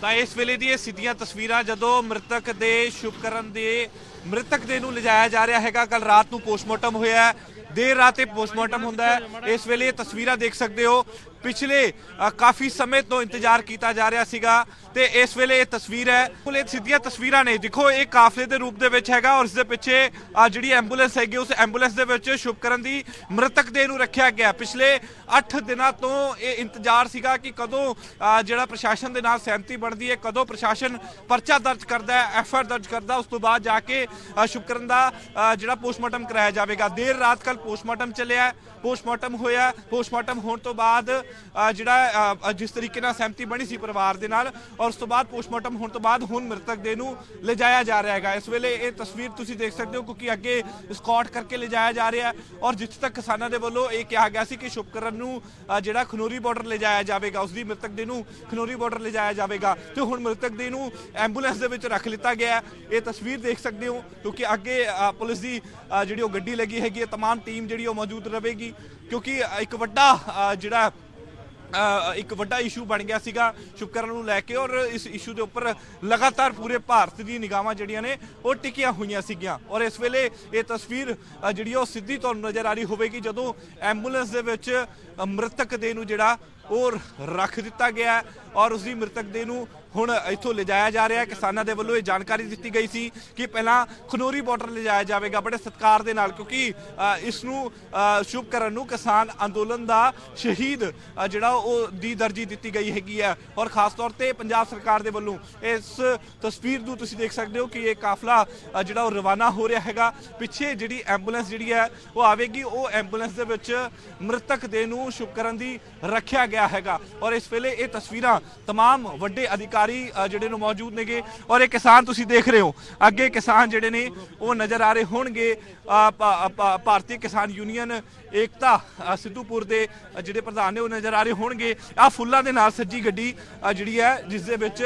ਤਾਂ ਇਸ ਵੇਲੇ ਦੀ ਇਹ ਸਿੱਧੀਆਂ ਤਸਵੀਰਾਂ ਜਦੋਂ ਮ੍ਰਿਤਕ ਦੇ ਸ਼ੁਭਕਰਨ ਦੇ, ਮ੍ਰਿਤਕ ਦੇ ਨੂੰ ਲਿਜਾਇਆ ਜਾ ਰਿਹਾ ਹੈਗਾ ਕੱਲ ਰਾਤ ਨੂੰ ਪੋਸਟਮਾਰਟਮ ਹੋਇਆ ਦੇਰ ਰਾਤ ਇਹ ਪੋਸਟਮਾਰਟਮ ਹੁੰਦਾ ਹੈ। ਇਸ ਵੇਲੇ ਇਹ ਤਸਵੀਰਾਂ ਦੇਖ ਸਕਦੇ ਹੋ, ਪਿਛਲੇ ਕਾਫੀ ਸਮੇਂ ਤੋਂ ਇੰਤਜ਼ਾਰ ਕੀਤਾ ਜਾ ਰਿਹਾ ਸੀਗਾ। ਤੇ ਇਸ ਵੇਲੇ ਇਹ ਤਸਵੀਰ ਹੈ। ਕੋਲੇ ਸਿੱਧੀਆਂ ਤਸਵੀਰਾਂ ਨੇ। ਦੇਖੋ ਇਹ ਕਾਫਲੇ ਦੇ ਰੂਪ ਦੇ ਵਿੱਚ ਹੈਗਾ ਔਰ ਇਸ ਦੇ ਪਿੱਛੇ ਜਿਹੜੀ ਐਂਬੂਲੈਂਸ ਹੈਗੀ ਉਸ ਐਂਬੂਲੈਂਸ ਦੇ ਵਿੱਚ ਸ਼ੁਭਕਰਨ ਦੀ ਮ੍ਰਿਤਕ ਦੇਹ ਨੂੰ ਰੱਖਿਆ ਗਿਆ। ਪਿਛਲੇ 8 ਦਿਨਾਂ ਤੋਂ ਇਹ ਇੰਤਜ਼ਾਰ ਸੀਗਾ ਕਿ ਕਦੋਂ ਜਿਹੜਾ ਪ੍ਰਸ਼ਾਸਨ ਦੇ ਨਾਲ ਸਹਿਮਤੀ ਬਣਦੀ ਹੈ ਕਦੋਂ ਪ੍ਰਸ਼ਾਸਨ ਪਰਚਾ ਦਰਜ ਕਰਦਾ ਹੈ ਐਫ ਆਰ ਦਰਜ ਕਰਦਾ ਉਸ ਤੋਂ ਬਾਅਦ ਜਾ ਕੇ ਅ, ਸ਼ੁਭਕਰਨ ਦਾ ਜਿਹੜਾ ਪੋਸਟਮਾਰਟਮ ਕਰਾਇਆ ਜਾਵੇਗਾ। ਦੇਰ ਰਾਤ ਕੱਲ ਪੋਸਟਮਾਰਟਮ ਚੱਲਿਆ ਪੋਸਟਮਾਰਟਮ ਹੋਇਆ ਪੋਸਟਮਾਰਟਮ ਹੋਣ ਤੋਂ ਬਾਅਦ ਜਿਹੜਾ ਜਿਸ ਤਰੀਕੇ ਨਾਲ ਸਹਿਮਤੀ ਬਣੀ ਸੀ ਪਰਿਵਾਰ ਦੇ ਨਾਲ ਔਰ ਉਸ ਤੋਂ ਬਾਅਦ ਪੋਸਟਮਾਰਟਮ ਹੋਣ ਤੋਂ ਬਾਅਦ ਹੁਣ ਮ੍ਰਿਤਕ ਦੇ ਨੂੰ ਲਿਜਾਇਆ ਜਾ ਰਿਹਾ ਹੈਗਾ ਇਸ ਵੇਲੇ ਇਹ ਤਸਵੀਰ ਤੁਸੀਂ ਦੇਖ ਸਕਦੇ ਹੋ ਕਿਉਂਕਿ ਅੱਗੇ ਸਕਾਟ ਕਰਕੇ ਲਿਜਾਇਆ ਜਾ ਰਿਹਾ ਹੈ ਔਰ ਜਿੱਥੇ ਤੱਕ ਕਿਸਾਨਾਂ ਦੇ ਵੱਲੋਂ ਇਹ ਕਿਹਾ ਗਿਆ ਸੀ ਕਿ ਸ਼ੁਭਕਰਨ ਨੂੰ ਅ, ਜਿਹੜਾ ਖਨੋਰੀ ਬਾਰਡਰ ਲਿਜਾਇਆ ਜਾਵੇਗਾ ਉਸ ਦੀ ਮ੍ਰਿਤਕ ਦੇ ਨੂੰ ਖਨੋਰੀ ਬਾਰਡਰ ਲਿਜਾਇਆ ਜਾਵੇਗਾ ਤੇ ਹੁਣ ਮ੍ਰਿਤਕ ਦੇ ਨੂੰ ਐਂਬੂਲੈਂਸ ਦੇ ਵਿੱਚ ਰੱਖ ਲਿੱਤਾ ਗਿਆ ਹੈ ਇਹ ਤਸਵੀਰ ਦੇਖ ਸਕਦੇ ਹੋ ਕਿਉਂਕਿ ਅੱਗੇ ਅ, ਪੁਲਿਸ ਦੀ ਅ, ਜਿਹੜੀ ਉਹ ਗੱਡੀ ਲੱਗੀ ਹੈਗੀ ਹੈ तमाम ਟੀਮ ਜਿਹੜੀ ਉਹ ਮੌਜੂਦ ਰਹੇਗੀ ਕਿਉਂਕਿ ਅ, ਇੱਕ ਵੱਡਾ ਅ, ਜਿਹੜਾ ਅ, ਇੱਕ ਵੱਡਾ ਇਸ਼ੂ ਬਣ ਗਿਆ ਸੀਗਾ ਸ਼ੁਕਰਨ ਨੂੰ ਲੈ ਕੇ ਔਰ ਇਸ ਇਸ਼ੂ ਦੇ ਉੱਪਰ ਲਗਾਤਾਰ ਪੂਰੇ ਭਾਰਤ ਦੀ ਨਿਗਾਹਾਂ ਜਿਹੜੀਆਂ ਨੇ ਉਹ ਟਿਕੀਆਂ ਹੋਈਆਂ ਸੀਗੀਆਂ। ਔਰ ਇਸ ਵੇਲੇ ਇਹ ਤਸਵੀਰ ਜਿਹੜੀ ਉਹ ਸਿੱਧੀ ਤੁਹਾਨੂੰ ਨਜ਼ਰ ਆ ਰਹੀ ਹੋਵੇਗੀ ਜਦੋਂ ਐਂਬੂਲੈਂਸ ਦੇ ਵਿੱਚ ਮ੍ਰਿਤਕ ਦੇ ਨੂੰ ਜਿਹੜਾ ਉਹ ਰੱਖ ਦਿੱਤਾ ਗਿਆ ਔਰ ਉਸ ਦੀ ਮ੍ਰਿਤਕ ਦੇ ਨੂੰ ਹੁਣ ਇੱਥੋਂ ਲਿਜਾਇਆ ਜਾ ਰਿਹਾ ਹੈ। ਕਿਸਾਨਾਂ ਦੇ ਵੱਲੋਂ ਇਹ ਜਾਣਕਾਰੀ ਦਿੱਤੀ ਗਈ ਸੀ ਕਿ ਪਹਿਲਾਂ ਖਨੋਰੀ ਬਾਰਡਰ ਲਿਜਾਇਆ ਜਾਵੇਗਾ ਬੜੇ ਸਤਿਕਾਰ ਦੇ ਨਾਲ, ਕਿਉਂਕਿ ਇਸ ਨੂੰ ਸ਼ੁਭ ਕਰਨ ਨੂੰ ਕਿਸਾਨ ਅੰਦੋਲਨ ਦਾ ਸ਼ਹੀਦ ਜਿਹੜਾ ਉਹ ਦੀ ਦਰਜੀ ਦਿੱਤੀ ਗਈ ਹੈਗੀ ਹੈ। ਔਰ ਖਾਸ ਤੌਰ ਤੇ ਪੰਜਾਬ ਸਰਕਾਰ ਦੇ ਵੱਲੋਂ ਇਸ ਤਸਵੀਰ ਨੂੰ ਤੁਸੀਂ ਦੇਖ ਸਕਦੇ ਹੋ ਕਿ ਇਹ ਕਾਫਲਾ ਜਿਹੜਾ ਉਹ ਰਵਾਨਾ ਹੋ ਰਿਹਾ ਹੈਗਾ। ਪਿੱਛੇ ਜਿਹੜੀ ਐਂਬੂਲੈਂਸ ਜਿਹੜੀ ਹੈ, ਉਹ ਆਵੇਗੀ। ਉਹ ਐਂਬੂਲੈਂਸ ਦੇ ਵਿੱਚ ਮ੍ਰਿਤਕ ਦੇ ਨੂੰ ਸ਼ੁਭ ਕਰਨ ਦੀ ਰੱਖਿਆ ਗਿਆ ਹੈਗਾ ਔਰ ਇਸ ਵੇਲੇ ਇਹ ਤਸਵੀਰਾਂ तमाम ਵੱਡੇ ਅਧਿਕਾਰੀ ਅ, ਜਿਹੜੇ ਨੂੰ ਮੌਜੂਦ ਨੇਗੇ ਔਰ ਇਹ ਕਿਸਾਨ ਤੁਸੀਂ ਦੇਖ ਰਹੇ ਹੋ ਅੱਗੇ ਕਿਸਾਨ ਜਿਹੜੇ ਨੇ ਉਹ ਨਜ਼ਰ ਆ ਰਹੇ ਹੋਣਗੇ ਅ, ਭਾ- ਭਾ- ਭਾਰਤੀ ਕਿਸਾਨ ਯੂਨੀਅਨ ਏਕਤਾ ਅ, ਸਿੱਧੂਪੁਰ ਦੇ ਅ, ਜਿਹੜੇ ਪ੍ਰਧਾਨ ਨੇ ਉਹ ਨਜ਼ਰ ਆ ਰਹੇ ਹੋਣਗੇ ਆ ਫੁੱਲਾਂ ਦੇ ਨਾਲ ਸੱਜੀ ਗੱਡੀ ਅ, ਜਿਹੜੀ ਹੈ ਜਿਸ ਦੇ ਵਿੱਚ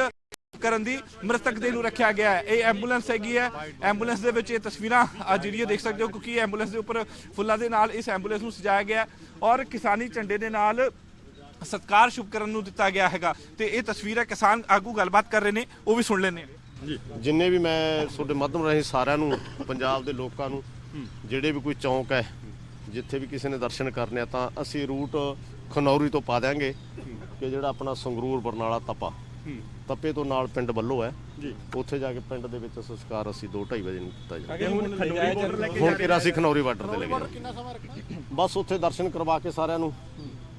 ਕਰਨ ਦੀ ਮ੍ਰਿਤਕ ਦੇ ਨੂੰ ਰੱਖਿਆ ਗਿਆ ਹੈ ਇਹ ਐਂਬੂਲੈਂਸ ਹੈਗੀ ਹੈ ਐਂਬੂਲੈਂਸ ਦੇ ਵਿੱਚ ਇਹ ਤਸਵੀਰਾਂ ਅ, ਜਿਹੜੀਆਂ ਦੇਖ ਸਕਦੇ ਹੋ ਕਿਉਂਕਿ ਇਹ ਐਂਬੂਲੈਂਸ ਦੇ ਉੱਪਰ ਫੁੱਲਾਂ ਦੇ ਨਾਲ ਇਸ ਐਂਬੂਲੈਂਸ ਨੂੰ ਸਜਾਇਆ ਗਿਆ ਹੈ ਔਰ ਕਿਸਾਨੀ ਝੰਡੇ ਦੇ ਨਾਲ ਸਤਕਾਰ ਸ਼ੁਭਕਰਨ ਨੂੰ ਦਿੱਤਾ ਗਿਆ ਹੈਗਾ ਤੇ ਇਹ ਤਸਵੀਰਾਂ ਕਿਸਾਨ ਆਗੂ ਗੱਲਬਾਤ ਕਰ ਰਹੇ ਨੇ ਉਹ ਵੀ ਸੁਣ ਲੈਣੇ ਜਿੰਨੇ ਵੀ ਮੈਂ ਤੁਹਾਡੇ ਮਾਧਮ ਰਾਹੀਂ ਸਾਰਿਆਂ ਨੂੰ ਪੰਜਾਬ ਦੇ ਲੋਕਾਂ ਨੂੰ ਜਿਹੜੇ ਵੀ ਕੋਈ ਚੌਂਕ ਹੈ ਜਿੱਥੇ ਵੀ ਕਿਸੇ ਨੇ ਦਰਸ਼ਨ ਕਰਨੇ ਆ ਤਾਂ ਅਸੀਂ ਰੂਟ ਖਨੌਰੀ ਤੋਂ ਪਾ ਦਿਆਂਗੇ ਕਿ ਜਿਹੜਾ ਆਪਣਾ ਸੰਗਰੂਰ ਬਰਨਾਲਾ ਤਪਾ। ਤਪੇ ਤੋਂ ਨਾਲ ਪਿੰਡ ਵੱਲੋ ਹੈ। ਜੀ। ਉੱਥੇ ਜਾ ਕੇ ਪਿੰਡ ਦੇ ਵਿੱਚ ਸੰਸਕਾਰ ਅਸੀਂ 2:30 ਵਜੇ ਨੂੰ ਕੀਤਾ ਜਾਵੇ ਅੱਗੇ ਹੁਣ ਖਨੋਰੀ ਬਾਰਡਰ ਲੈ ਕੇ ਹੁਣ ਕਿਹੜਾ ਅਸੀਂ ਖਨੌਰੀ ਬਾਰਡਰ ਤੇ ਲੈ ਗਏ ਬਸ ਉੱਥੇ ਦਰਸ਼ਨ ਕਰਵਾ ਕੇ ਸਾਰਿਆਂ ਨੂੰ।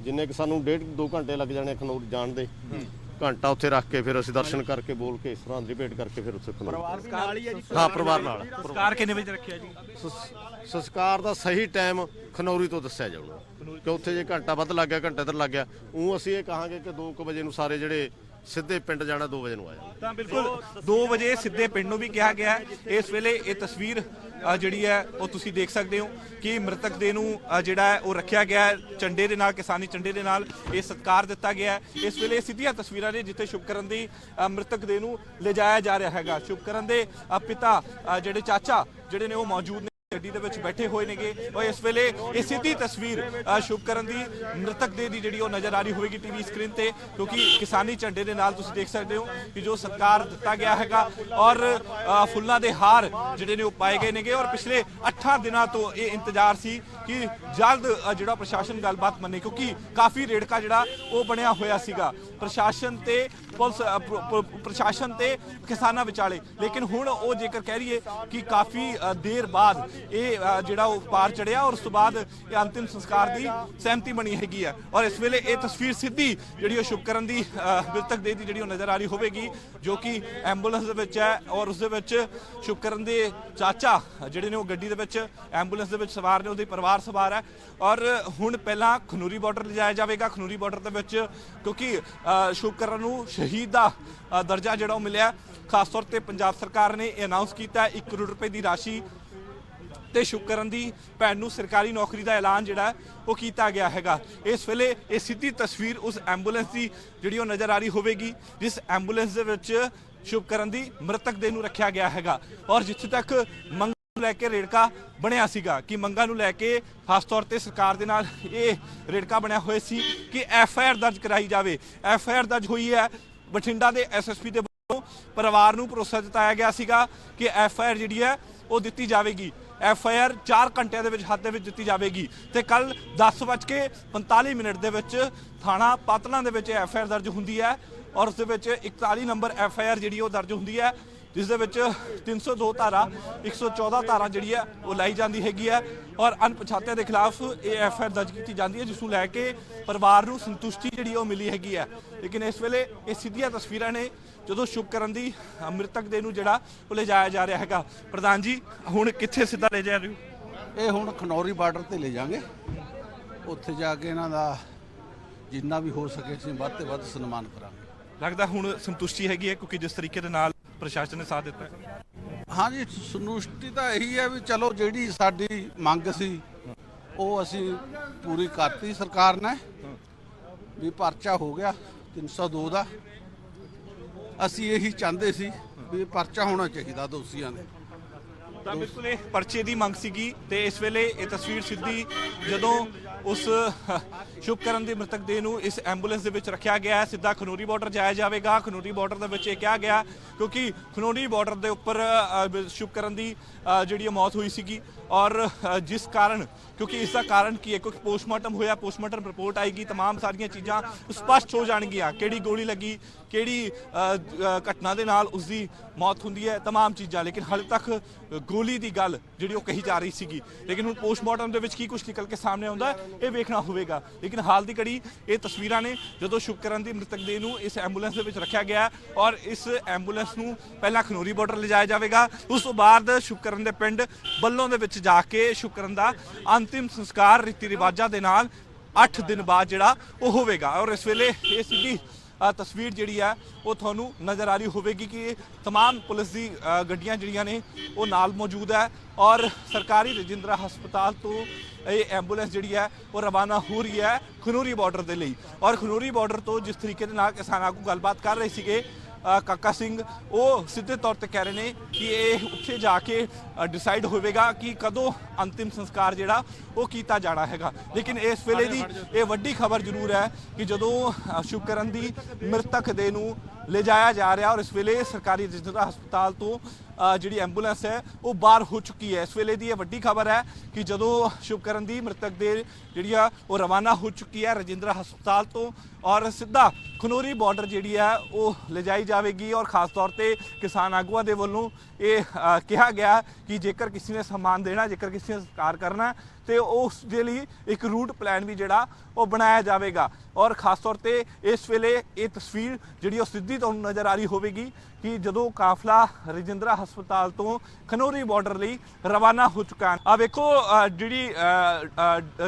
ਜਿੰਨੇ ਕਿ ਸਾਨੂੰ ਡੇਢ 2 ਘੰਟੇ ਲੱਗ ਜਾਣੇ ਖਨੌਰ ਜਾਣ ਦੇ। ਘੰਟਾ ਉੱਥੇ ਰੱਖ ਕੇ ਫਿਰ ਅਸੀਂ ਦਰਸ਼ਨ ਕਰਕੇ ਬੋਲ ਕੇ ਸਰਹੰਦ ਦੀ ਭੇਟ ਕਰਕੇ ਫਿਰ ਉੱਥੇ ਖਨੌਰ ਨਾਲ ਹੀ ਹੈ ਜੀ? ਹਾਂ ਪਰਿਵਾਰ ਨਾਲ। ਸਤਕਾਰ ਕਿੰਨੇ ਵਜੇ ਰੱਖਿਆ ਜੀ? ਸਸ- ਸੰਸਕਾਰ ਦਾ ਸਹੀ ਟਾਈਮ ਖਨੌਰੀ ਤੋਂ ਦੱਸਿਆ ਜਾਊਗਾ। ਕਿ ਉੱਥੇ ਜੇ ਘੰਟਾ ਵੱਧ ਲੱਗ ਗਿਆ ਘੰਟਾ ਇੱਧਰ ਲੱਗ ਗਿਆ। ਉਹ ਅਸੀਂ ਇਹ ਕਹਾਂਗੇ ਕਿ 2:00 ਵਜੇ ਨੂੰ ਸਾਰੇ ਜਿਹੜੇ ਸਿੱਧੇ ਪਿੰਡ ਜਾਣਾ 2 ਵਜੇ ਨੂੰ ਆ ਜਾਣ ਤਾਂ ਬਿਲਕੁਲ 2 ਵਜੇ ਸਿੱਧੇ ਪਿੰਡ ਨੂੰ ਵੀ ਕਿਹਾ ਗਿਆ ਹੈ। ਇਸ ਵੇਲੇ ਇਹ ਤਸਵੀਰ ਜਿਹੜੀ ਹੈ, ਉਹ ਤੁਸੀਂ ਦੇਖ ਸਕਦੇ ਹੋ ਕਿ ਮ੍ਰਿਤਕ ਦੇ ਨੂੰ ਜਿਹੜਾ ਹੈ, ਉਹ ਰੱਖਿਆ ਗਿਆ ਹੈ। ਝੰਡੇ ਦੇ ਨਾਲ, ਕਿਸਾਨੀ ਝੰਡੇ ਦੇ ਨਾਲ ਇਹ ਸਤਕਾਰ ਦਿੱਤਾ ਗਿਆ ਹੈ। ਇਸ ਵੇਲੇ ਸਿੱਧੀਆਂ ਤਸਵੀਰਾਂ ਨੇ ਜਿੱਥੇ ਸ਼ੁਭਕਰਨ ਦੀ ਮ੍ਰਿਤਕ ਦੇ ਨੂੰ ਲਿਜਾਇਆ ਜਾ ਰਿਹਾ ਹੈਗਾ। ਸ਼ੁਭਕਰਨ ਦੇ ਪਿਤਾ ਜਿਹੜੇ ਚਾਚਾ, ਜਿਹੜੇ ਨੇ ਉਹ ਮੌਜੂਦ ਨੇ। ਗੱਡੀ ਦੇ ਵਿੱਚ ਬੈਠੇ ਹੋਏ ਨੇਗੇ। ਔਰ ਇਸ ਵੇਲੇ ਇਹ ਸਿੱਧੀ ਤਸਵੀਰ ਸ਼ੁਭਕਰਨ ਦੀ, ਮ੍ਰਿਤਕ ਦੇ ਦੀ ਜਿਹੜੀ ਉਹ ਨਜ਼ਰ ਆ ਰਹੀ ਹੋਵੇਗੀ ਟੀਵੀ ਸਕਰੀਨ ਤੇ, ਕਿਉਂਕਿ ਕਿਸਾਨੀ ਝੰਡੇ ਦੇ ਨਾਲ ਤੁਸੀਂ ਦੇਖ ਸਕਦੇ ਹੋ ਕਿ ਜੋ ਸਤਕਾਰ ਦਿੱਤਾ ਗਿਆ ਹੈਗਾ ਔਰ ਫੁੱਲਾਂ ਦੇ ਹਾਰ ਜਿਹੜੇ ਨੇ ਉਹ ਪਾਏ ਗਏ ਨੇਗੇ। ਔਰ ਪਿਛਲੇ 8 ਦਿਨਾਂ ਤੋਂ ਇਹ ਇੰਤਜ਼ਾਰ ਸੀ ਕਿ ਜਲਦ ਜਿਹੜਾ ਪ੍ਰਸ਼ਾਸਨ ਗੱਲਬਾਤ ਮੰਨੇ, ਕਿਉਂਕਿ ਕਾਫੀ ਰੇੜਕਾ ਜਿਹੜਾ ਉਹ ਬਣਿਆ ਹੋਇਆ ਸੀਗਾ। ਪ੍ਰਸ਼ਾਸਨ ਤੇ ਪੁਲਿਸ ਪ੍ਰਸ਼ਾਸਨ ਤੇ ਕਿਸਾਨਾਂ ਵਿਚਾਲੇ। ਲੇਕਿਨ ਹੁਣ ਉਹ ਜੇਕਰ ਕਹਿ ਰਹੀਏ ਕਿ ਕਾਫੀ ਦੇਰ ਬਾਅਦ ਇਹ ਜਿਹੜਾ ਉਹ ਪਾਰ ਚੜਿਆ ਔਰ ਉਸ ਤੋਂ ਬਾਅਦ ਇਹ ਅੰਤਿਮ ਸੰਸਕਾਰ ਦੀ ਸਹਿਮਤੀ ਬਣੀ ਹੈਗੀ ਹੈ ਔਰ ਇਸ ਵੇਲੇ ਇਹ ਤਸਵੀਰ ਸਿੱਧੀ ਜਿਹੜੀ ਉਹ ਸ਼ੁਭਕਰਨ ਦੀ ਅ, ਮ੍ਰਿਤਕ ਦੇ ਦੀ ਜਿਹੜੀ ਉਹ ਨਜ਼ਰ ਆ ਰਹੀ ਹੋਵੇਗੀ ਜੋ ਕਿ ਐਂਬੂਲੈਂਸ ਦੇ ਵਿੱਚ ਹੈ ਔਰ ਉਸ ਦੇ ਵਿੱਚ ਸ਼ੁਭਕਰਨ ਦੇ ਚਾਚਾ ਜਿਹੜੇ ਨੇ ਉਹ ਗੱਡੀ ਦੇ ਵਿੱਚ ਐਂਬੂਲੈਂਸ ਦੇ ਵਿੱਚ ਸਵਾਰ ਨੇ ਉਹਦੇ ਪਰਿਵਾਰ ਸਵਾਰ ਹੈ। ਔਰ ਹੁਣ ਪਹਿਲਾਂ ਖਨੂਰੀ ਬਾਰਡਰ ਲਿਜਾਇਆ ਜਾਵੇਗਾ ਖਨੂਰੀ ਬਾਰਡਰ ਦੇ ਵਿੱਚ ਕਿਉਂਕਿ ਸ਼ੁਭਕਰਨ ਨੂੰ ਸ਼ਹੀਦ ਦਾ ਦਰਜਾ ਜਿਹੜਾ ਉਹ ਮਿਲਿਆ। ਖਾਸ ਤੌਰ ਤੇ ਪੰਜਾਬ ਸਰਕਾਰ ਨੇ ਇਹ ਅਨਾਉਂਸ ਕੀਤਾ 1 ਕਰੋੜ ਰੁਪਏ ਦੀ ਰਾਸ਼ੀ ਤੇ ਸ਼ੁਕਰਨ ਦੀ ਭੈਣ ਨੂੰ ਸਰਕਾਰੀ ਨੌਕਰੀ ਦਾ ਐਲਾਨ ਜਿਹੜਾ ਉਹ ਕੀਤਾ ਗਿਆ ਹੈਗਾ। ਇਸ ਵੇਲੇ ਇਹ ਸਿੱਧੀ ਤਸਵੀਰ ਉਸ ਐਂਬੂਲੈਂਸ ਦੀ ਜਿਹੜੀ ਉਹ ਨਜ਼ਰ ਆ ਰਹੀ ਹੋਵੇਗੀ, ਜਿਸ ਐਂਬੂਲੈਂਸ ਦੇ ਵਿੱਚ ਸ਼ੁਭਕਰਨ ਦੀ ਮ੍ਰਿਤਕ ਦੇ ਨੂੰ ਰੱਖਿਆ ਗਿਆ ਹੈਗਾ। ਔਰ ਜਿੱਥੇ ਤੱਕ ਮੰਗ ਨੂੰ ਲੈ ਕੇ ਰੇੜਕਾ ਬਣਿਆ ਸੀਗਾ, ਕਿ ਮੰਗਾਂ ਨੂੰ ਲੈ ਕੇ ਖਾਸ ਤੌਰ ਤੇ ਸਰਕਾਰ ਦੇ ਨਾਲ ਇਹ ਰੇੜਕਾ ਬਣਿਆ ਹੋਇਆ ਸੀ ਕਿ ਐਫ ਆਈ ਆਰ ਦਰਜ ਕਰਾਈ ਜਾਵੇ। ਐਫ ਆਈ ਆਰ ਦਰਜ ਹੋਈ ਹੈ, ਬਠਿੰਡਾ ਦੇ ਐਸਐਸਪੀ ਦੇ ਵੱਲੋਂ। ਪਰਿਵਾਰ ਨੂੰ ਭਰੋਸਾ ਦਿੱਤਾਇਆ ਗਿਆ ਸੀਗਾ ਕਿ ਐੱਫ ਆਈ ਆਰ ਜਿਹੜੀ ਹੈ, ਉਹ ਦਿੱਤੀ ਜਾਵੇਗੀ। ਐੱਫ ਆਈ ਆਰ 4 ਘੰਟਿਆਂ ਦੇ ਵਿੱਚ ਹੱਥ ਦੇ ਵਿੱਚ ਦਿੱਤੀ ਜਾਵੇਗੀ ਤੇ ਕੱਲ 10:45 ਮਿੰਟ ਦੇ ਵਿੱਚ ਥਾਣਾ ਪਾਤਲਾ ਦੇ ਵਿੱਚ ਐਫ ਆਈ ਆਰ ਦਰਜ ਹੁੰਦੀ ਹੈ ਔਰ ਉਸ ਦੇ ਵਿੱਚ 41 ਨੰਬਰ ਐੱਫ ਆਈ ਆਰ ਜਿਹੜੀ ਉਹ ਦਰਜ ਹੁੰਦੀ ਹੈ, ਜਿਸ ਦੇ ਵਿੱਚ 302 ਧਾਰਾ 114 ਧਾਰਾ ਜਿਹੜੀ ਹੈ ਉਹ ਲਾਈ ਜਾਂਦੀ ਹੈਗੀ ਹੈ ਔਰ ਅਣਪਛਾਤੇ ਦੇ ਖਿਲਾਫ ਇਹ ਐਫਆਈਆਰ ਦਰਜ ਕੀਤੀ ਜਾਂਦੀ ਹੈ, ਜਿਸ ਨੂੰ ਲੈ ਕੇ ਪਰਿਵਾਰ ਨੂੰ ਸੰਤੁਸ਼ਟੀ ਜਿਹੜੀ ਉਹ ਮਿਲੀ ਹੈਗੀ ਹੈ। ਲੇਕਿਨ ਇਸ ਵੇਲੇ ਇਹ ਸਿੱਧੀਆਂ ਤਸਵੀਰਾਂ ਨੇ ਜਦੋਂ ਸ਼ੁਭਕਰਨ ਦੀ ਅ, ਮ੍ਰਿਤਕ ਦੇ ਨੂੰ ਜਿਹੜਾ ਉਹ ਲਿਜਾਇਆ ਜਾ ਰਿਹਾ ਹੈਗਾ। ਪ੍ਰਧਾਨ ਜੀ ਹੁਣ ਕਿੱਥੇ ਸਿੱਧਾ ਲੈ ਜਾ ਰਹੇ ਹੋ? ਇਹ ਹੁਣ ਖਨੌਰੀ ਬਾਰਡਰ ਤੇ ਲੈ ਜਾਾਂਗੇ ਉੱਥੇ ਜਾ ਕੇ ਇਹਨਾਂ ਦਾ ਜਿੰਨਾ ਵੀ ਹੋ ਸਕੇ ਅਸੀਂ ਵੱਧ ਤੇ ਵੱਧ ਸਨਮਾਨ ਕਰਾਂਗੇ। ਲੱਗਦਾ ਹੁਣ ਸੰਤੁਸ਼ਟੀ ਹੈਗੀ ਹੈ ਕਿਉਂਕਿ ਜਿਸ ਤਰੀਕੇ ਦੇ ਨਾਲ ਪ੍ਰਸ਼ਾਸਨ ਨੇ ਸਾਥ ਦਿੱਤਾ। ਹਾਂਜੀ ਸੰਤੁਸ਼ਟੀ ਤਾਂ ਇਹੀ ਹੈ ਵੀ ਚਲੋ ਜਿਹੜੀ ਸਾਡੀ ਮੰਗ ਸੀ ਉਹ ਅਸੀਂ ਪੂਰੀ ਕਰਤੀ ਸਰਕਾਰ ਨੇ। ਵੀ ਪਰਚਾ ਹੋ ਗਿਆ 302 ਦਾ। ਅਸੀਂ ਇਹੀ ਚਾਹੁੰਦੇ ਸੀ ਵੀ ਪਰਚਾ ਹੋਣਾ ਚਾਹੀਦਾ ਦੋਸ਼ੀਆਂ ਦੇ। ਤਾਂ ਬਿਲਕੁਲ ਇਹ ਪਰਚੇ ਦੀ ਮੰਗ ਸੀਗੀ ਤੇ ਇਸ ਵੇਲੇ ਇਹ ਤਸਵੀਰ ਸਿੱਧੀ ਜਦੋਂ ਉਸ ਸ਼ੁਭਕਰਨ ਦੀ ਮ੍ਰਿਤਕ ਦੇਹ ਨੂੰ ਇਸ ਐਂਬੂਲੈਂਸ ਦੇ ਵਿੱਚ ਰੱਖਿਆ ਗਿਆ ਹੈ ਸਿੱਧਾ ਖਨੋਰੀ ਬਾਰਡਰ ਜਾਇਆ ਜਾਵੇਗਾ ਖਨੋਰੀ ਬਾਰਡਰ ਦੇ ਵਿੱਚ ਇਹ ਕਿਹਾ ਗਿਆ ਕਿਉਂਕਿ ਖਨੋਰੀ ਬਾਰਡਰ ਦੇ ਉੱਪਰ ਅ, ਸ਼ੁਭਕਰਨ ਦੀ ਅ, ਜਿਹੜੀ ਇਹ ਮੌਤ ਹੋਈ ਸੀਗੀ ਔਰ ਅ, ਜਿਸ ਕਾਰਨ ਕਿਉਂਕਿ ਇਸ ਦਾ ਕਾਰਨ ਕੀ ਹੈ ਕਿਉਂਕਿ ਪੋਸਟਮਾਰਟਮ ਹੋਇਆ ਪੋਸਟਮਾਰਟਮ ਰਿਪੋਰਟ ਆਏਗੀ तमाम ਸਾਰੀਆਂ ਚੀਜ਼ਾਂ ਸਪਸ਼ਟ ਹੋ ਜਾਣਗੀਆਂ ਕਿਹੜੀ ਗੋਲੀ ਲੱਗੀ ਕਿਹੜੀ ਅ, ਅ, ਘਟਨਾ ਦੇ ਨਾਲ ਉਸ ਦੀ ਮੌਤ ਹੁੰਦੀ ਹੈ तमाम ਚੀਜ਼ਾਂ ਲੇਕਿਨ ਹਾਲੇ ਤੱਕ ਗੋਲੀ ਦੀ ਗੱਲ ਜਿਹੜੀ ਉਹ ਕਹੀ ਜਾ ਰਹੀ ਸੀਗੀ ਲੇਕਿਨ ਹੁਣ ਪੋਸਟਮਾਰਟਮ ਦੇ ਵਿੱਚ ਕੀ ਕੁਝ ਨਿਕਲ ਕੇ ਸਾਹਮਣੇ ਆਉਂਦਾ ਹੈ, ਇਹ ਵੇਖਣਾ ਹੋਵੇਗਾ। ਲੇਕਿਨ ਹਾਲ ਦੀ ਘੜੀ ਇਹ ਤਸਵੀਰਾਂ ਨੇ ਜਦੋਂ ਸ਼ੁਕਰਨ ਦੀ ਮ੍ਰਿਤਕ ਦੇਹ ਨੂੰ ਇਸ ਐਂਬੂਲੈਂਸ ਦੇ ਵਿੱਚ ਰੱਖਿਆ ਗਿਆ ਔਰ ਇਸ ਐਂਬੂਲੈਂਸ ਨੂੰ ਪਹਿਲਾਂ ਖਨੋਰੀ ਬਾਰਡਰ ਲਿਜਾਇਆ ਜਾਵੇਗਾ। ਉਸ ਤੋਂ ਬਾਅਦ ਸ਼ੁਕਰਨ ਦੇ ਪਿੰਡ ਬੱਲੋਂ ਦੇ ਵਿੱਚ ਜਾ ਕੇ ਸ਼ੁਕਰਨ ਦਾ ਅੰਤਿਮ ਸੰਸਕਾਰ ਰੀਤੀ ਰਿਵਾਜਾਂ ਦੇ ਨਾਲ 8 ਦਿਨ ਬਾਅਦ ਜਿਹੜਾ ਉਹ ਹੋਵੇਗਾ। ਔਰ ਇਸ ਵੇਲੇ ਇਹ ਸਿੱਧੀ ਤਸਵੀਰ ਜਿਹੜੀ ਹੈ ਉਹ ਤੁਹਾਨੂੰ ਨਜ਼ਰ ਆ ਰਹੀ ਹੋਵੇਗੀ ਕਿ तमाम ਪੁਲਿਸ ਦੀ ਅ, ਗੱਡੀਆਂ ਜਿਹੜੀਆਂ ਨੇ ਉਹ ਨਾਲ ਮੌਜੂਦ ਹੈ ਔਰ ਸਰਕਾਰੀ ਰਜਿੰਦਰਾ ਹਸਪਤਾਲ ਤੋਂ ਇਹ ਐਂਬੂਲੈਂਸ ਜਿਹੜੀ ਹੈ ਉਹ ਰਵਾਨਾ ਹੋ ਰਹੀ ਹੈ ਖਨੂਰੀ ਬਾਰਡਰ ਦੇ ਲਈ ਔਰ ਖਨੂਰੀ ਬਾਰਡਰ ਤੋਂ ਜਿਸ ਤਰੀਕੇ ਦੇ ਨਾਲ ਕਿਸਾਨਾਂ ਕੋਲ ਗੱਲਬਾਤ ਕਰ ਰਹੇ ਸੀਗੇ ਅ, ਕਾਕਾ ਸਿੰਘ, ਉਹ ਸਿੱਧੇ ਤੌਰ ਤੇ ਕਹਿ ਰਹੇ ਨੇ ਕਿ ਇਹ ਉੱਥੇ ਜਾ ਕੇ ਡਿਸਾਈਡ ਹੋਵੇਗਾ ਕਿ ਕਦੋਂ ਅੰਤਿਮ ਸੰਸਕਾਰ ਜਿਹੜਾ ਉਹ ਕੀਤਾ ਜਾਣਾ ਹੈਗਾ। ਲੇਕਿਨ ਇਸ ਵੇਲੇ ਦੀ ਇਹ ਵੱਡੀ ਖਬਰ ਜ਼ਰੂਰ ਹੈ ਕਿ ਜਦੋਂ ਸ਼ੁਭਕਰਨ ਦੀ ਮ੍ਰਿਤਕ ਦੇ ਨੂੰ ਲਿਜਾਇਆ ਜਾ ਰਿਹਾ ਔਰ ਇਸ ਵੇਲੇ ਸਰਕਾਰੀ ਰਜਿੰਦਰਾ ਹਸਪਤਾਲ ਤੋਂ ਜਿਹੜੀ ਐਂਬੂਲੈਂਸ ਹੈ, ਉਹ ਬਾਹਰ ਹੋ ਚੁੱਕੀ ਹੈ। ਇਸ ਵੇਲੇ ਦੀ ਇਹ ਵੱਡੀ ਖਬਰ ਹੈ ਕਿ ਜਦੋਂ ਸ਼ੁਭਕਰਨ ਦੀ ਮ੍ਰਿਤਕ ਦੇ ਜਿਹੜੀ ਆ, ਉਹ ਰਵਾਨਾ ਹੋ ਚੁੱਕੀ ਹੈ ਰਜਿੰਦਰਾ ਹਸਪਤਾਲ ਤੋਂ ਔਰ ਸਿੱਧਾ ਖਨੋਰੀ ਬਾਰਡਰ ਜਿਹੜੀ ਹੈ ਉਹ ਲਿਜਾਈ ਜਾਵੇਗੀ ਔਰ ਖਾਸ ਤੌਰ ਤੇ ਕਿਸਾਨ ਆਗੂਆਂ ਦੇ ਵੱਲੋਂ ਇਹ ਕਿਹਾ ਗਿਆ ਕਿ ਜੇਕਰ ਕਿਸੇ ਨੇ ਸਨਮਾਨ ਦੇਣਾ, ਜੇਕਰ ਕਿਸੇ ਨੇ ਸਤਿਕਾਰ ਕਰਨਾ ਤੇ ਉਸ ਦੇ ਲਈ ਇੱਕ ਰੂਟ ਪਲਾਨ ਵੀ ਜਿਹੜਾ ਉਹ ਬਣਾਇਆ ਜਾਵੇਗਾ। ਔਰ ਖਾਸ ਤੌਰ ਤੇ ਇਸ ਵੇਲੇ ਇਹ ਤਸਵੀਰ ਜਿਹੜੀ ਉਹ ਸਿੱਧੀ ਤੁਹਾਨੂੰ ਨਜ਼ਰ ਆ ਰਹੀ ਹੋਵੇਗੀ ਕਿ ਜਦੋਂ ਕਾਫਲਾ ਰਜਿੰਦਰਾ ਹਸਪਤਾਲ ਤੋਂ ਖਨੋਰੀ ਬਾਰਡਰ ਲਈ ਰਵਾਨਾ ਹੋ ਚੁੱਕਾ ਹੈ। ਆ ਵੇਖੋ ਜਿਹੜੀ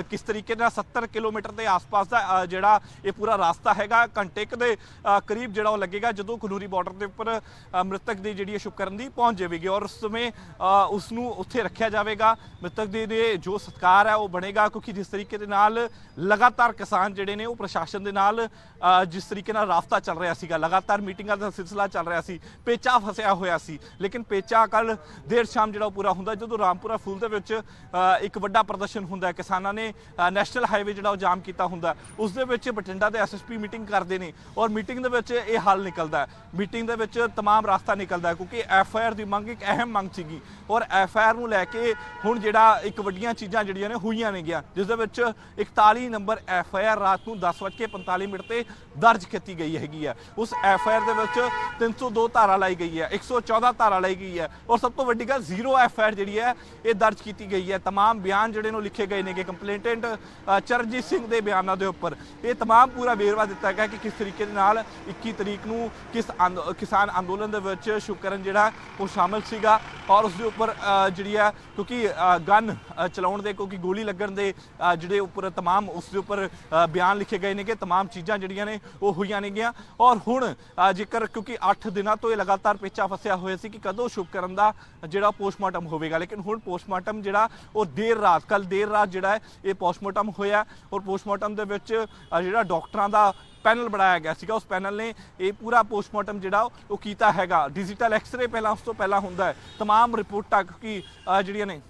ਕਿਸ ਤਰੀਕੇ ਨਾਲ 70 ਕਿਲੋਮੀਟਰ ਦੇ ਆਸ-ਪਾਸ ਦਾ ਜਿਹੜਾ ਇਹ ਪੂਰਾ ਰਾਸਤਾ ਹੈਗਾ ਘੰਟੇ ਕੁ ਦੇ ਕਰੀਬ ਜਿਹੜਾ ਉਹ ਲੱਗੇਗਾ ਜਦੋਂ ਖਨੂਰੀ ਬਾਰਡਰ ਦੇ ਉੱਪਰ ਮ੍ਰਿਤਕ ਦੀ ਜਿਹੜੀ ਇਹ ਸ਼ੁਕਰਨ ਦੀ ਪਹੁੰਚ ਜਾਵੇਗੀ। ਔਰ ਉਸ ਸਮੇਂ ਅ, ਉਸ ਨੂੰ ਉੱਥੇ ਰੱਖਿਆ ਜਾਵੇਗਾ। ਮ੍ਰਿਤਕ ਦੇ ਜੋ ਸਤਕਾਰ ਹੈ ਉਹ ਬਣੇਗਾ ਕਿਉਂਕਿ ਜਿਸ ਤਰੀਕੇ ਦੇ ਨਾਲ ਲਗਾਤਾਰ ਕਿਸਾਨ ਜਿਹੜੇ ਨੇ ਉਹ ਪ੍ਰਸ਼ਾਸਨ ਦੇ ਨਾਲ ਅ, ਜਿਸ ਤਰੀਕੇ ਨਾਲ ਰਾਫਤਾ ਚੱਲ ਰਿਹਾ ਸੀਗਾ ਲਗਾਤਾਰ ਮੀਟਿੰਗਾਂ ਦਾ ਸਿਲਸਿਲਾ ਚੱਲ ਰਿਹਾ ਸੀ ਪੇਚਾ ਫਸਿਆ ਹੋਇਆ ਸੀ ਲੇਕਿਨ ਪੇਚਾ ਕੱਲ ਦੇਰ ਸ਼ਾਮ ਜਿਹੜਾ ਉਹ ਪੂਰਾ ਹੁੰਦਾ ਜਦੋਂ ਰਾਮਪੁਰਾ ਫੂਲ ਦੇ ਵਿੱਚ ਅ, ਇੱਕ ਵੱਡਾ ਪ੍ਰਦਰਸ਼ਨ ਹੁੰਦਾ ਹੈ ਕਿਸਾਨਾਂ ਨੇ ਅ, ਨੈਸ਼ਨਲ ਹਾਈਵੇ ਜਿਹੜਾ ਉਹ ਜਾਮ ਕੀਤਾ ਹੁੰਦਾ ਹੈ। ਉਸ ਦੇ ਵਿੱਚ ਬਠਿੰਡਾ ਦੇ ਐਸਐਸਪੀ ਮੀਟਿੰਗ ਕਰਦੇ ਨੇ ਔਰ ਮੀਟਿੰਗ ਦੇ ਵਿੱਚ ਇਹ ਹੱਲ ਨਿਕਲਦਾ ਹੈ ਮੀਟਿੰਗ ਦੇ ਵਿੱਚ तमाम ਰਾਸਤਾ ਨਿਕਲਦਾ ਹੈ ਕਿਉਂਕਿ ਐਫਆਈਆਰ ਦੀ ਮੰਗ ਇੱਕ ਅਹਿਮ ਮੰਗ ਸੀਗੀ ਔਰ ਐਫਆਈਆਰ ਨੂੰ ਲੈ ਕੇ ਹੁਣ ਜਿਹੜਾ ਇੱਕ ਵੱਡੀਆਂ ਚੀਜ਼ਾਂ ਜਿਹੜੀਆਂ ਨੇ ਹੋਈਆਂ ਨੇ ਗਿਆ ਜਿਸ ਦੇ ਵਿੱਚ 41 ਨੰਬਰ ਐਫਆਈਆਰ ਰਾਤ ਨੂੰ 10:45 ਮਿੰਟ ਤੇ ਦਰਜ ਕੀਤੀ ਗਈ ਹੈਗੀ ਹੈ ਉਸ ਐਫਆਈਆਰ ਦੇ ਵਿੱਚ 302 ਧਾਰਾ ਲਾਈ ਗਈ ਹੈ 114 ਧਾਰਾ ਲਾਈ ਗਈ ਹੈ ਔਰ ਸਭ ਤੋਂ ਵੱਡੀ ਗੱਲ ਜ਼ੀਰੋ ਐਫਆਈਆਰ ਜਿਹੜੀ ਹੈ ਇਹ ਦਰਜ ਕੀਤੀ ਗਈ ਹੈ तमाम ਬਿਆਨ ਜਿਹੜੇ ਨੂੰ ਲਿਖੇ ਗਏ ਨੇਗੇ ਕੰਪਲੇਂਟੈਂਟ ਅ, ਚਰਨਜੀਤ ਸਿੰਘ ਦੇ ਬਿਆਨਾਂ ਦੇ ਉੱਪਰ ਇਹ तमाम ਪੂਰਾ ਵੇਰਵਾ ਦਿੱਤਾ ਗਿਆ ਕਿ ਕਿਸ ਤਰੀਕੇ ਦੇ ਨਾਲ 21 ਤਰੀਕ ਨੂੰ ਕਿਸ ਅੰਦ- ਕਿਸਾਨ ਅੰਦੋਲਨ ਦੇ ਵਿੱਚ ਸ਼ੁਕਰਨ ਜਿਹੜਾ ਉਹ ਸ਼ਾਮਲ ਸੀਗਾ ਔਰ ਉਸ ਦੇ ਉੱਪਰ ਅ, ਜਿਹੜੀ ਹੈ ਕਿਉਂਕਿ ਗਨ ਚਲਾਉਣ ਦੇ ਕਿਉਂਕਿ ਗੋਲੀ ਲੱਗਣ ਦੇ ਅ, ਜਿਹੜੇ ਉੱਪਰ तमाम ਉਸ ਦੇ ਉੱਪਰ ਅ, ਬਿਆਨ ਲਿਖੇ ਗਏ ਨੇਗੇ तमाम ਚੀਜ਼ਾਂ ਜਿਹੜੀਆਂ ਨੇ ਉਹ ਹੋਈਆਂ ਨੇਗੀਆਂ ਔਰ ਹੁਣ ਅ, ਜੇਕਰ ਕਿਉਂਕਿ 8 ਦਿਨਾਂ ਤੋਂ ਇਹ ਲਗਾਤਾਰ ਪੇਚਾ ਫਸਿਆ ਹੋਇਆ ਸੀ ਕਿ ਕਦੋਂ ਸ਼ੁਕਰਨ ਦਾ ਜਿਹੜਾ ਪੋਸਟਮਾਰਟਮ ਹੋਵੇਗਾ ਲੇਕਿਨ ਹੁਣ ਪੋਸਟਮਾਰਟਮ ਜਿਹੜਾ ਉਹ ਦੇਰ ਰਾਤ ਕੱਲ ਦੇਰ ਰਾਤ ਜਿਹੜਾ ਹੈ ਇਹ ਪੋਸਟਮਾਰਟਮ ਹੋਇਆ ਔਰ ਪੋਸਟਮਾਰਟਮ ਦੇ ਵਿੱਚ ਅ, ਜਿਹੜਾ ਡਾਕਟਰਾਂ ਦਾ ਪੈਨਲ ਬਣਾਇਆ ਗਿਆ ਸੀਗਾ ਉਸ ਪੈਨਲ ਨੇ ਇਹ ਪੂਰਾ ਪੋਸਟਮਾਰਟਮ ਜਿਹੜਾ ਉਹ ਕੀਤਾ ਹੈਗਾ ਡਿਜੀਟਲ ਐਕਸ-ਰੇ ਪਹਿਲਾਂ ਉਸ ਤੋਂ ਪਹਿਲਾਂ ਹੁੰਦਾ ਹੈ तमाम ਰਿਪੋਰਟਾਂ ਕਿ ਜਿਹੜੀਆਂ ਨੇ